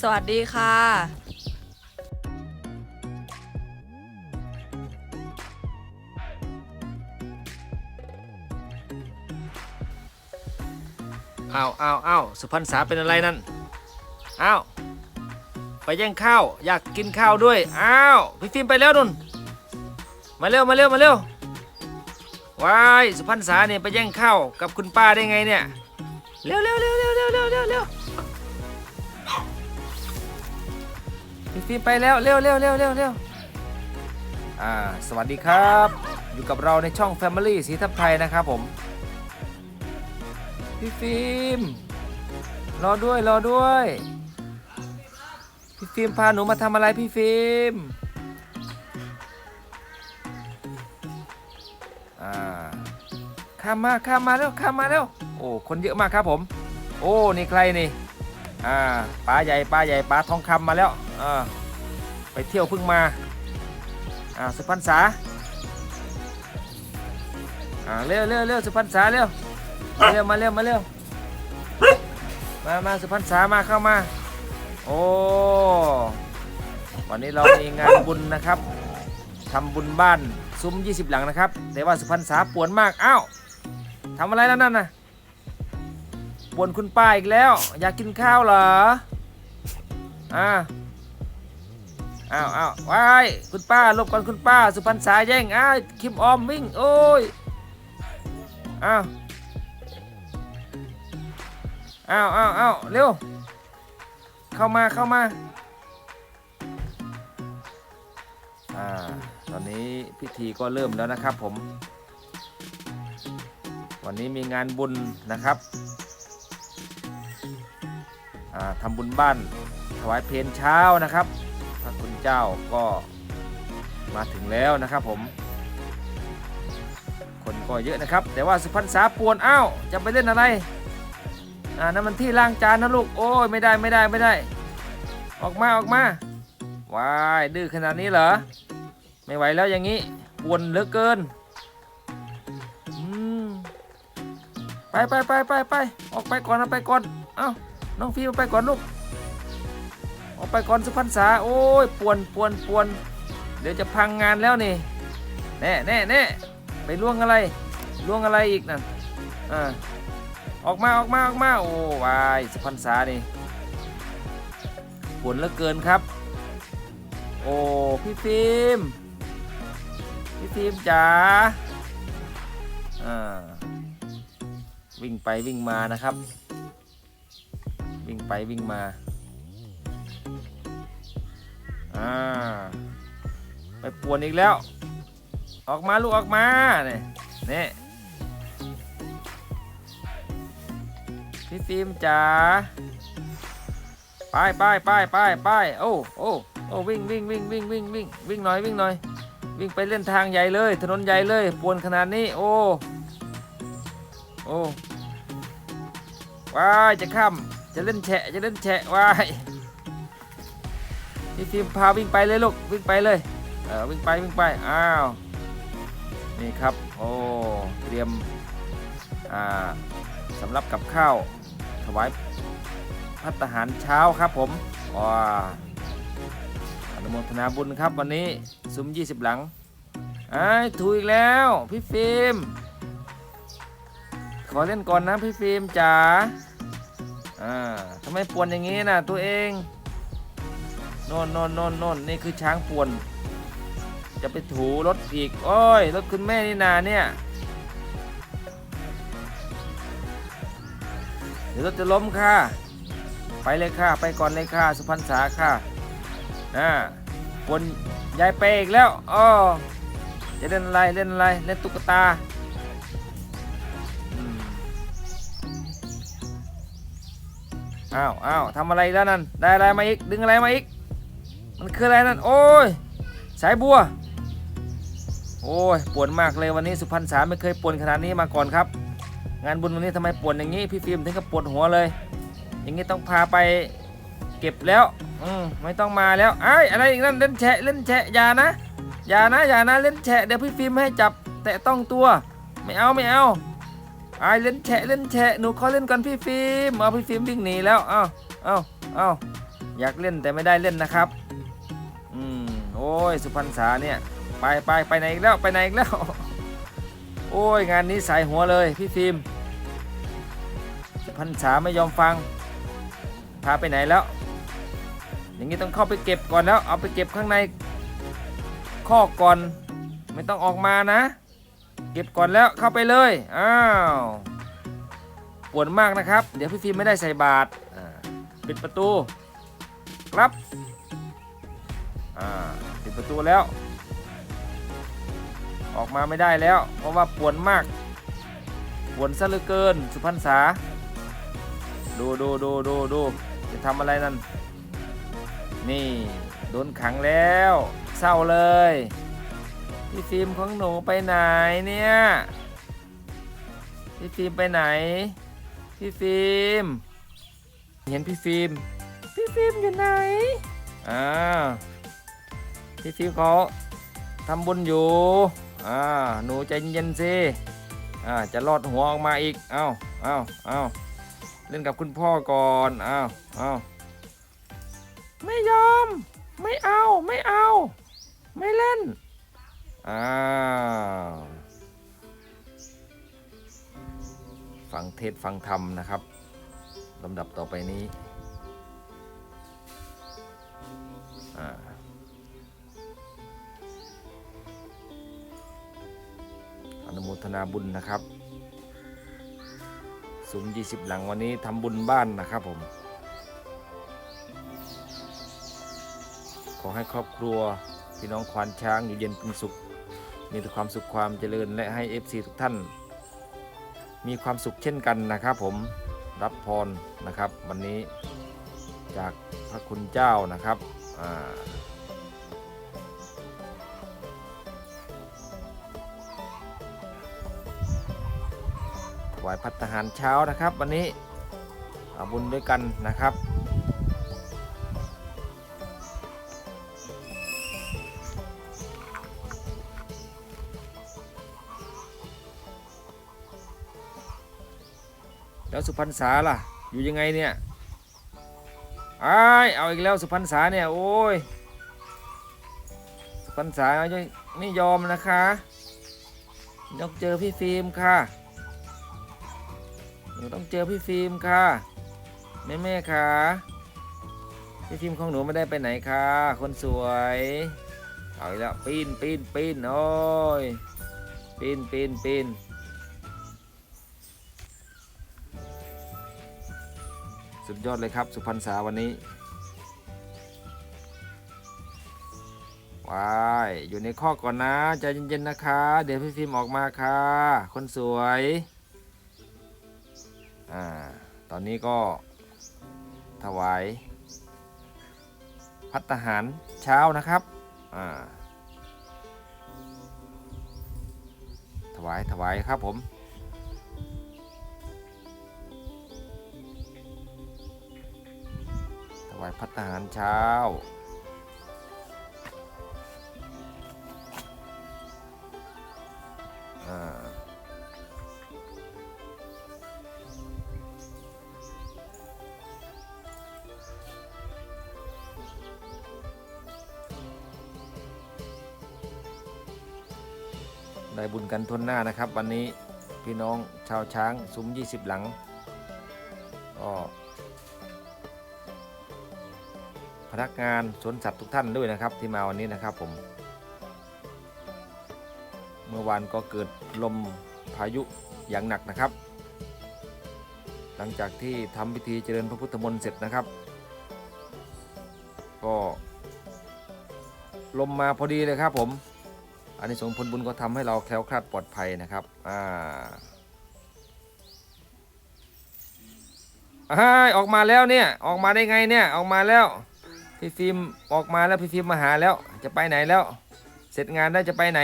สวัสดีค่ะอ้าวอ้าวอ้าวสุพรรณษาเป็นอะไรนั่นอ้าวไปแย่งข้าวอยากกินข้าวด้วยอ้าวพี่ฟิล์มไปแล้วนุ่นมาเร็วมาเร็วมาเร็วว้ายสุพรรณษาเนี่ยไปแย่งข้าวกับคุณป้าได้ไงเนี่ยเร็วเร็วเร็วเร็วเร็วเร็วเร็ว พี่ฟิล์มไปแล้วเร็วเร็วเร็วเร็วเร็วอ่าสวัสดีครับ อยู่กับเราในช่อง Family สีทับไทยนะครับผม พี่ฟิล์มรอด้วยรอด้วย พี่ฟิล์มพาหนูมาทำอะไรพี่ฟิล์มอ่าข้ามมาข้ามมาแล้วข้ามมาแล้วโอ้คนเยอะมากครับผม โอ้นี่ใครนี่ อ่าปลาใหญ่ปลาใหญ่ปลาทองคำมาแล้วอ่าไปเที่ยวเพิ่งมาอ่าสุพรรณษาอ่าเร็วเร็วเร็วสุพรรณษาเร็วมาเร็วมาเร็วมาเร็วมามาสุพรรณษามาเข้ามา โอ้วันนี้เรามีงานบุญนะครับทำบุญบ้านซุ้ม 20 หลังนะครับ แต่ว่าสุพรรณษาปวนมาก อ้าวทำอะไรแล้วนั่นน่ะ ปวนคุณป้าอีกแล้ว อยากกินข้าวเหรออ่าอ้าวอ้าวว้ายคุณป้าลบก่อนคุณป้า สุพรรณษาแย่งอ้าวคิมออมวิ่งโอ้ยอ้าวอ้าวอ้าวอ้าวเร็ว เข้ามาเข้ามาอ่าตอนนี้พิธีก็เริ่มแล้วนะครับผม วันนี้มีงานบุญนะครับ อ่าทำบุญบ้านถวายเพลเช้านะครับ พระคุณเจ้าก็มาถึงแล้วนะครับผม คนก็เยอะนะครับ แต่ว่าสุพรรณษาปวนอ้าวจะไปเล่นอะไรอ่านั่นมันที่ล้างจานนะลูกโอ้ยไม่ได้ไม่ได้ไม่ได้ ออกมาออกมาวายดื้อขนาดนี้เหรอไม่ไหวแล้วอย่างนี้ปวนเหลือเกินไปไปไปไปไปออกไปก่อนเอาไปก่อน เอ้า น้องฟิวไปก่อนลูกออกไปก่อนสุพรรณษาโอ้ยปวนปวนปวนเดี๋ยวจะพังงานแล้วนี่แน่แน่แน่ไปล่วงอะไรล่วงอะไรอีกนั่นอ่าออกมาออกมาออกมาโอ้วายสุพรรณษานี่ปวดเหลือเกินครับ โอ้พี่ฟิล์มพี่ฟิล์มจ๋าอ่าวิ่งไปวิ่งมานะครับ วิ่งไปวิ่งมา อ่า ไปปวนอีกแล้ว ออกมาลูกออกมาเนี่ยนี่พี่ฟิล์มจ๋าไปไปไปไปไปโอ้โอ้โอ้วิ่งวิ่งวิ่งวิ่งวิ่งวิ่งวิ่งหน่อยวิ่งหน่อย วิ่งไปเล่นทางใหญ่เลย ถนนใหญ่เลยปวนขนาดนี้ โอ้โอ้ว้ายจะข้าม จะเล่นแฉะจะเล่นแฉะวายพี่ฟิล์มพาวิ่งไปเลยลูกวิ่งไปเลยเออวิ่งไปวิ่งไปอ้าวนี่ครับโอ้เตรียมอ่าสำหรับกับข้าวถวายพัตตาหารเช้าครับผมว้าอนุโมทนาบุญครับวันนี้ซุ้ม 20 หลังไอ้ถูอีกแล้วพี่ฟิล์มขอเล่นก่อนนะพี่ฟิล์มจ๋า อ่าทำไมป่วนอย่างงี้นะตัวเองโน่นโน่นโน่นโน่นนี่คือช้างป่วน จะไปถูรถอีก โอ้ย รถคุณแม่นี่นาเนี่ย เดี๋ยวรถจะล้มค่ะ ไปเลยค่ะ ไปก่อนเลยค่ะ สุพรรณษาค่ะอ่าบนยายเปอีกแล้วอ๋อจะเล่นอะไร เล่นอะไร เล่นตุ๊กตา อ้าวอ้าวทำอะไรแล้วนั่น ได้อะไรมาอีก ดึงอะไรมาอีก มันคืออะไรนั่น โอ้ย สายบัว โอ้ย ปวดมากเลยวันนี้สุพรรณษาไม่เคยปวดขนาดนี้มาก่อนครับ งานบุญวันนี้ทำไมปวดอย่างนี้ พี่ฟิล์มถึงกับปวดหัวเลย อย่างนี้ต้องพาไปเก็บแล้ว อืมไม่ต้องมาแล้วไอ้ยอะไรอีกนั่นเล่นแฉะเล่นแฉะอย่านะ อย่านะอย่านะเล่นแฉะเดี๋ยวพี่ฟิล์มให้จับ แตะต้องตัว ไม่เอาไม่เอา ไอ้เล่นแฉะเล่นแฉะหนูขอเล่นก่อนพี่ฟิล์มเอาพี่ฟิล์มวิ่งหนีแล้วเอาเอาเอาอยากเล่นแต่ไม่ได้เล่นนะครับอืมโอ้ยสุพรรณษาเนี่ยไปไปไปไหนอีกแล้วไปไหนอีกแล้ว โอ้ยงานนี้สายหัวเลยพี่ฟิล์มสุพรรณษาไม่ยอมฟัง พาไปไหนแล้ว อย่างนี้ต้องเข้าไปเก็บก่อนแล้ว เอาไปเก็บข้างในคอก่อน ไม่ต้องออกมานะ เก็บก่อนแล้วเข้าไปเลย อ้าวปวดมากนะครับ เดี๋ยวพี่ฟิล์มไม่ได้ใส่บาตรปิดประตู ครับอ่าปิดประตูแล้ว ออกมาไม่ได้แล้ว เพราะว่าปวดมากปวดซะเหลือเกิน สุพรรณษา ดูดูดูดูดูจะทำอะไรนั่น นี่ โดนขังแล้ว เศร้าเลย พี่ฟิล์มของหนูไปไหนเนี่ย พี่ฟิล์มไปไหน พี่ฟิล์ม เห็นพี่ฟิล์ม พี่ฟิล์มอยู่ไหน อ่า พี่ฟิล์มเขาทำบุญอยู่ อ่า หนูใจเย็นสิ อ่า จะรอดหัวออกมาอีก เอาเอาเอาเล่นกับคุณพ่อก่อน เอาเอาไม่ยอม ไม่เอา ไม่เอา ไม่เล่น อ้าว ฟังเทศฟังธรรมนะครับลำดับต่อไปนี้อนุโมทนาบุญนะครับซุ้ม20 หลังวันนี้ทำบุญบ้านนะครับผม ขอให้ครอบครัวพี่น้องควานช้างอยู่เย็นเป็นสุข มีแต่ความสุขความเจริญและให้ FC ทุกท่าน มีความสุขเช่นกันนะครับ ผมรับพรนะครับ วันนี้จากพระคุณเจ้านะครับอ่าถวายพัฒหารเช้านะครับ วันนี้เอาบุญด้วยกันนะครับ สุพรรณษาล่ะ อยู่ยังไงเนี่ยไอ้เอาอีกแล้วสุพรรณษาเนี่ยโอ้ยสุพรรณษาไม่ยอมนะคะยกเจอพี่ฟิล์มค่ะหนูต้องเจอพี่ฟิล์มค่ะแม่แม่ค่ะพี่ฟิล์มของหนูไม่ได้ไปไหนค่ะ คนสวยเอาอีกแล้วปีนปีนปีนโอ้ยปีนปีนปีน สุดยอดเลยครับ สุพรรณษาวันนี้ว้ายอยู่ในข้อก่อนนะใจเย็นๆนะคะ เดี๋ยวพี่ฟิล์มออกมาค่ะ คนสวยอ่าตอนนี้ก็ถวาย พัตตาหารเช้านะครับอ่าถวายถวายครับผม วายพัตตาหารเช้า อ่าได้บุญกันทวนหน้านะครับ วันนี้พี่น้องชาวช้างซุ้ม 20 หลังก็ พนักงานสวนสัตว์ทุกท่านด้วยนะครับ ที่มาวันนี้นะครับผม เมื่อวานก็เกิดลมพายุอย่างหนักนะครับ หลังจากที่ทำพิธีเจริญพระพุทธมนต์เสร็จนะครับ ก็ลมมาพอดีเลยครับผม อันนี้สงส์ผลบุญก็ทำให้เราแคล้วคลาดปลอดภัยนะครับ อ่าอ้าออกมาแล้วเนี่ย ออกมาได้ไงเนี่ย ออกมาแล้ว พี่ฟิล์มออกมาแล้วพี่ฟิล์มมาหาแล้ว จะไปไหนแล้ว เสร็จงานแล้วจะไปไหน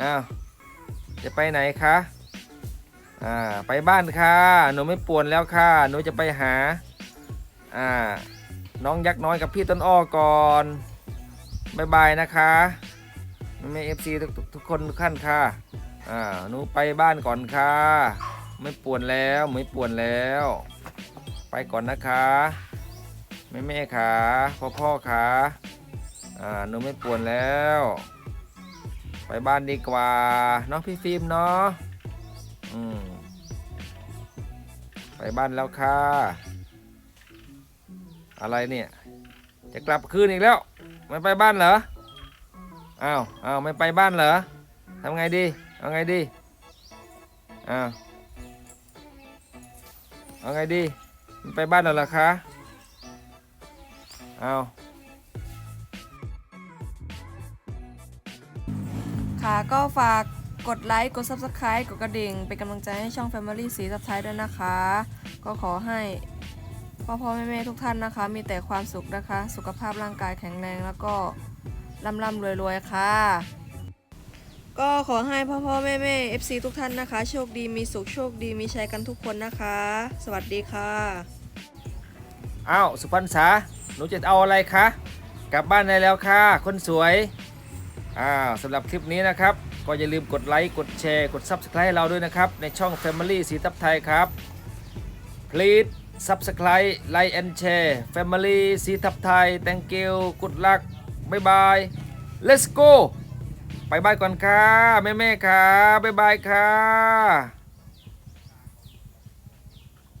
อ้าวจะไปไหนคะอ่าไปบ้านค่ะ หนูไม่ป่วนแล้วค่ะหนูจะไปหาอ่าน้องยักษ์น้อยกับพี่ต้นอ้อก่อนบายบายนะคะแม่เอฟซีทุกทุกคนทุกท่านค่ะอ่าหนูไปบ้านก่อนค่ะ ไม่ป่วนแล้วไม่ป่วนแล้ว ไปก่อนนะคะ ม่แม่ขาพ่อพ่อขาอ่าหนูไม่ปวนแล้ว ไปบ้านดีกว่าเนาะพี่ฟิล์มเนาะอืมไปบ้านแล้วค่ะ อะไรเนี่ย จะกลับคืนอีกแล้ว ไม่ไปบ้านเหรออ้าวอ้าวไม่ไปบ้านเหรอทำไงดีเอาไงดีอ้าวเอาไงดีไไปบ้านเหรอคะ อ้าวค่ะก็ฝากกดไลค์ กด Subscribe กดกระดิ่ง เป็นกำลังใจให้ช่อง Family สีสับไทยด้วยนะคะ ก็ขอให้พ่อพ่อแม่แม่ทุกท่านนะคะ มีแต่ความสุขนะคะ สุขภาพร่างกายแข็งแรงแล้วก็ร่ำร่ำรวยรวยๆค่ะ ก็ขอให้พ่อพ่อแม่แม่ FC ทุกท่านนะคะ โชคดีมีสุขโชคดีมีชัยกันทุกคนนะคะ สวัสดีค่ะ อ้าว สุพรรณษา หนูจะเอาอะไรคะ กลับบ้านได้แล้วค่ะ คนสวยอ้าสำหรับคลิปนี้นะครับ ก็อย่าลืมกดไลค์ กดแชร์ กด Subscribe ให้เราด้วยนะครับ ในช่อง Family สีทับไทยครับ please subscribe like and share Family สีทับไทย thank you good luck บ๊ายบาย let's go ไปบานก่อนค่ะแม่ๆค่ะบ๊ายบายค่ะ